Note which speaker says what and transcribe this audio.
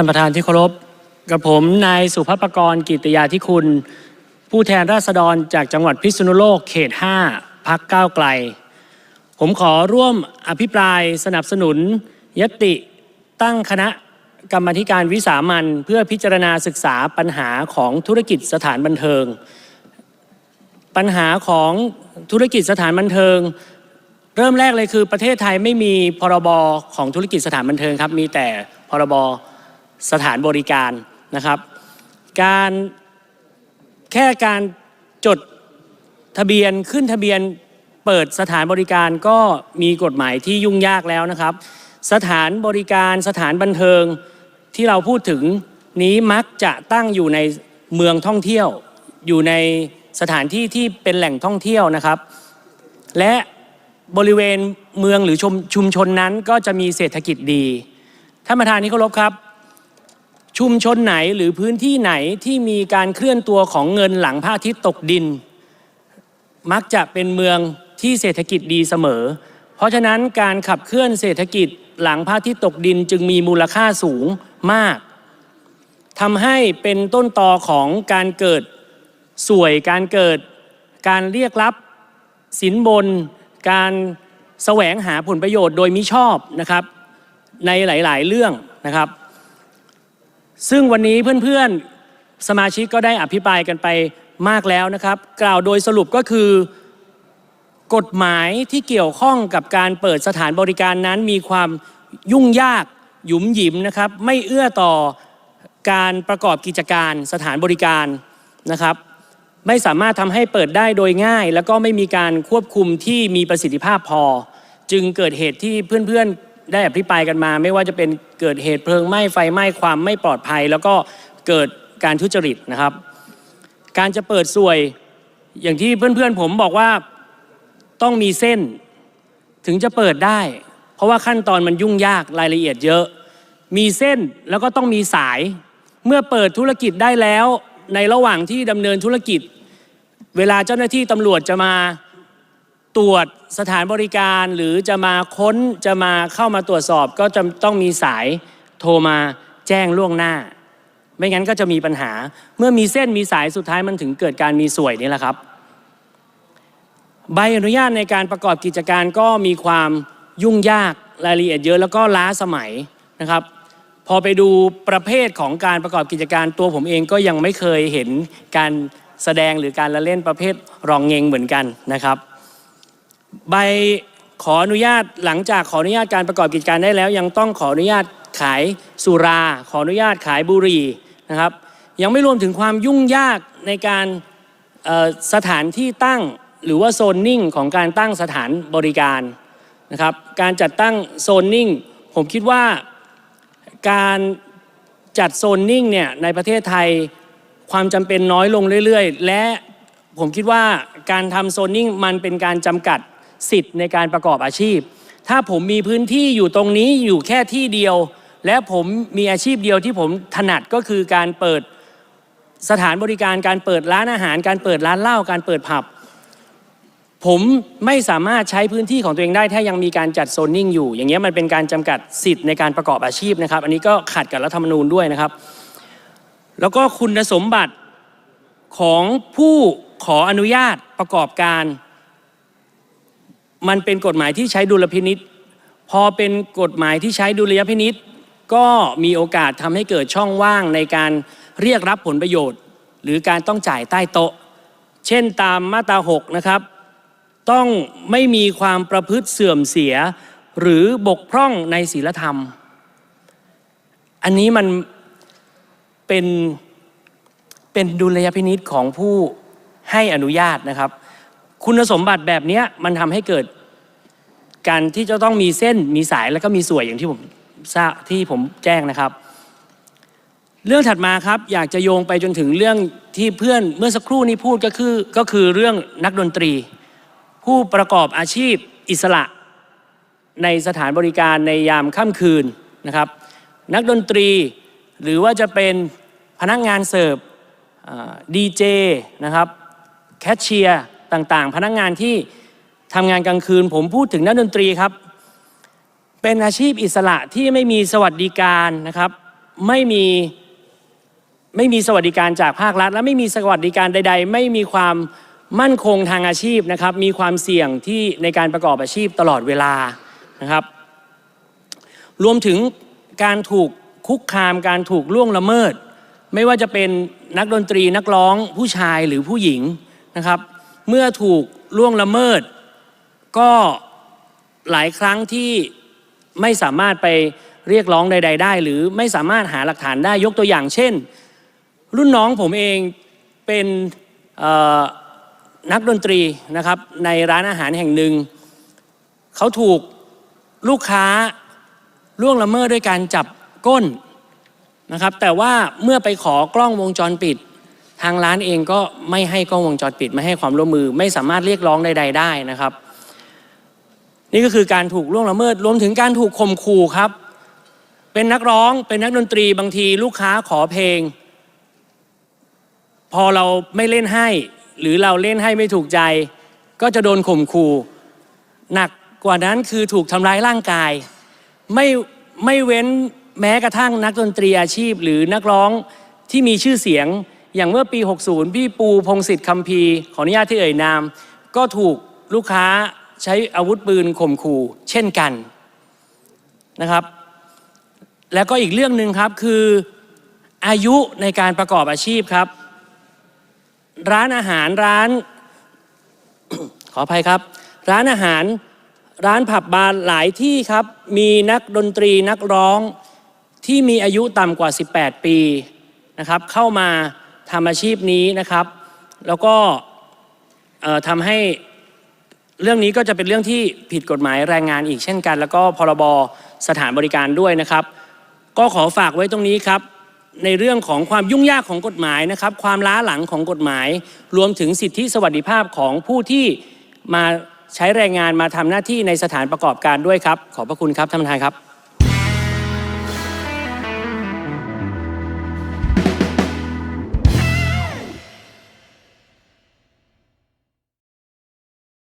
Speaker 1: ท่านประธานที่เคารพกับผมนายสุภปกรณ์กิตยาธิคุณ ผู้แทนราษฎรจากจังหวัดพิษณุโลกเขต 5พักก้าวไกล ผมขอร่วมอภิปรายสนับสนุน ยติตั้งคณะกรรมธิการวิสามันเพื่อพิจารณาศึกษาปัญหาของธุรกิจสถานบันเทิง ปัญหาของธุรกิจสถานบันเทิง เริ่มแรกเลยคือประเทศไทยไม่มีพรบของธุรกิจสถานบันเทิงครับมีแต่พรบ สถานบริการนะครับ การแค่การจดทะเบียนขึ้นทะเบียนเปิดสถานบริการก็มีกฎหมายที่ยุ่งยากแล้วนะครับ สถานบริการสถานบันเทิงที่เราพูดถึงนี้มักจะตั้งอยู่ในเมืองท่องเที่ยว อยู่ในสถานที่ที่เป็นแหล่งท่องเที่ยวนะครับ และบริเวณเมืองหรือชุมชมชนนั้นก็จะมีเศรษฐกิจดีท่านประธานที่เคารพครับ ชุมชนไหนหรือพื้นที่ไหนที่มีการเคลื่อนตัวของเงินหลังพระอาทิตย์ตกดิน มักจะเป็นเมืองที่เศรษฐกิจดีเสมอ เพราะฉะนั้นการขับเคลื่อนเศรษฐกิจหลังพระอาทิตย์ตกดินจึงมีมูลค่าสูงมากทำให้เป็นต้นตอของการเกิดสวยการเกิด การเรียกรับสินบน การแสวงหาผลประโยชน์โดยมิชอบนะครับ ในหลาย ๆ เรื่องนะครับ ซึ่งวันนี้เพื่อนๆ สมาชิกก็ได้อภิปรายกันไปมากแล้วนะครับ กล่าวโดยสรุปก็คือกฎหมายที่เกี่ยวข้องกับการเปิดสถานบริการนั้นมีความยุ่งยากหยุมหยิมนะครับ ไม่เอื้อต่อการประกอบกิจการสถานบริการนะครับ ไม่สามารถทำให้เปิดได้โดยง่าย แล้วก็ไม่มีการควบคุมที่มีประสิทธิภาพพอ จึงเกิดเหตุที่เพื่อนๆ ได้อภิปรายกันมา ไม่ว่าจะเป็นเกิดเหตุเพลิงไหม้ไฟไหม้ความไม่ปลอดภัย แล้วก็เกิดการทุจริตนะครับ การจะเปิดสวยอย่างที่เพื่อนๆผมบอกว่าต้องมีเส้นถึงจะเปิดได้ เพราะว่าขั้นตอนมันยุ่งยากรายละเอียดเยอะ มีเส้นแล้วก็ต้องมีสาย เมื่อเปิดธุรกิจได้แล้ว ในระหว่างที่ดำเนินธุรกิจ เวลาเจ้าหน้าที่ตำรวจจะมา ตรวจสถานบริการหรือจะมาค้นจะมาเข้ามาตรวจสอบ ก็จะต้องมีสายโทรมาแจ้งล่วงหน้า ไม่งั้นก็จะมีปัญหา เมื่อมีเส้นมีสายสุดท้ายมันถึงเกิดการมีสวยนี่แหละครับ ใบอนุญาตในการประกอบกิจการก็มีความยุ่งยากรายละเอียดเยอะแล้วก็ล้าสมัยนะครับ พอไปดูประเภทของการประกอบกิจการตัวผมเองก็ยังไม่เคยเห็นการแสดงหรือการละเล่นประเภทรองเงงเหมือนกันนะครับ ใบขออนุญาตหลังจากขออนุญาตการประกอบกิจการได้แล้ว ยังต้องขออนุญาตขายสุรา ขออนุญาตขายบุหรี่นะครับ ยังไม่รวมถึงความยุ่งยากในการสถานที่ตั้งหรือว่าโซนนิ่งของการตั้งสถานบริการนะครับ การจัดตั้งโซนนิ่งผมคิดว่าการจัดโซนนิ่งเนี่ยในประเทศไทยความจำเป็นน้อยลงเรื่อย ๆ และผมคิดว่าการทำโซนนิ่งมันเป็นการจำกัด สิทธิ์ในการประกอบอาชีพ ถ้าผมมีพื้นที่อยู่ตรงนี้อยู่แค่ที่เดียว และผมมีอาชีพเดียวที่ผมถนัดก็คือการเปิดสถานบริการการเปิดร้านอาหาร การเปิดร้านเหล้าการเปิดผับ ผมไม่สามารถใช้พื้นที่ของตัวเองได้ ถ้ายังมีการจัดโซนนิ่งอยู่ อย่างเงี้ยมันเป็นการจำกัดสิทธิ์ในการประกอบอาชีพนะครับ อันนี้ก็ขัดกับรัฐธรรมนูญด้วยนะครับ แล้วก็คุณสมบัติของผู้ขออนุญาตประกอบการ มันเป็นกฎหมายที่ใช้ดุลพินิษพอเป็นกฎหมายที่ใช้ดุลยพินิษก็มีโอกาสทำให้เกิดช่องว่างในการเรียกรับผลประโยชน์ หรือการต้องจ่ายใต้โต๊ะ เช่นตามมาตรา 6 นะครับ ต้องไม่มีความประพฤติเสื่อมเสีย หรือบกพร่องในศีลธรรม อันนี้มันเป็นเป็นดุลยพินิษของผู้ให้อนุญาตนะครับ คุณสมบัติแบบนี้มันทำให้เกิดการที่จะต้องมีเส้นมีสายแล้วก็มีสวยอย่างที่ผมทราบที่ผมแจ้งนะครับ เรื่องถัดมาครับอยากจะโยงไปจนถึงเรื่องที่เพื่อนเมื่อสักครู่นี้พูดก็คือก็คือเรื่องนักดนตรี ผู้ประกอบอาชีพอิสระ ในสถานบริการในยามค่ำคืนนะครับ นักดนตรีหรือว่าจะเป็นพนักงานเสิร์ฟดีเจนะครับแคชเชียร์ ต่างๆ พนักงานที่ทำงานกลางคืน ผมพูดถึงนักดนตรีครับ เป็นอาชีพอิสระที่ไม่มีสวัสดิการนะครับไม่มีไม่มีสวัสดิการจากภาครัฐ และไม่มีสวัสดิการใด ๆ ไม่มีความมั่นคงทางอาชีพนะครับ มีความเสี่ยงที่ในการประกอบอาชีพตลอดเวลานะครับ รวมถึงการถูกคุกคามการถูกล่วงละเมิด ไม่ว่าจะเป็นนักดนตรีนักร้องผู้ชายหรือผู้หญิงนะครับ เมื่อถูกล่วงละเมิด ก็หลายครั้งที่ไม่สามารถไปเรียกร้องใด ๆ ได้ หรือไม่สามารถหาหลักฐานได้ยกตัวอย่าง เช่น รุ่นน้องผมเองเป็นนักดนตรีนะครับในร้านอาหารแห่งหนึ่ง เขาถูกลูกค้าล่วงละเมิดด้วยการจับก้นนะครับแต่ว่าเมื่อไปขอกล้องวงจรปิด ทางร้านเองก็ไม่ให้กล้องวงจรปิดไม่ให้ความร่วมมือ ไม่สามารถเรียกร้องใด ๆ ได้นะครับ นี่ก็คือการถูกล่วงละเมิดรวมถึงการถูกข่มขู่ครับ เป็นนักร้องเป็นนักดนตรีบางทีลูกค้าขอเพลง พอเราไม่เล่นให้ หรือเราเล่นให้ไม่ถูกใจ ก็จะโดนข่มขู่หนักกว่านั้นคือถูกทำร้ายร่างกาย ไม่ไม่เว้นแม้กระทั่งนักดนตรีอาชีพ หรือนักร้องที่มีชื่อเสียง อย่างเมื่อปี 60 พี่ปูพงศิษฐ์คำพีขออนุญาตที่เอ่ยนาม ก็ถูกลูกค้าใช้อาวุธปืนข่มขู่เช่นกันนะครับ แล้วก็อีกเรื่องหนึ่งครับคืออายุในการประกอบอาชีพครับ ร้านอาหารร้าน ขออภัยครับ ร้านอาหารร้านผับบาร์หลายที่ครับ มีนักดนตรีนักร้องที่มีอายุต่ำกว่า 18 ปีนะครับ เข้ามา ทำอาชีพนี้นะครับ แล้วก็ทำให้เรื่องนี้ก็จะเป็นเรื่องที่ผิดกฎหมายแรงงานอีกเช่นกัน แล้วก็พรบสถานบริการด้วยนะครับ ก็ขอฝากไว้ตรงนี้ครับ ในเรื่องของความยุ่งยากของกฎหมายนะครับ ความล้าหลังของกฎหมาย รวมถึงสิทธิสวัสดิภาพของผู้ที่มาใช้แรงงานมาทำหน้าที่ในสถานประกอบการด้วยครับ ขอบพระคุณครับท่านประธานครับ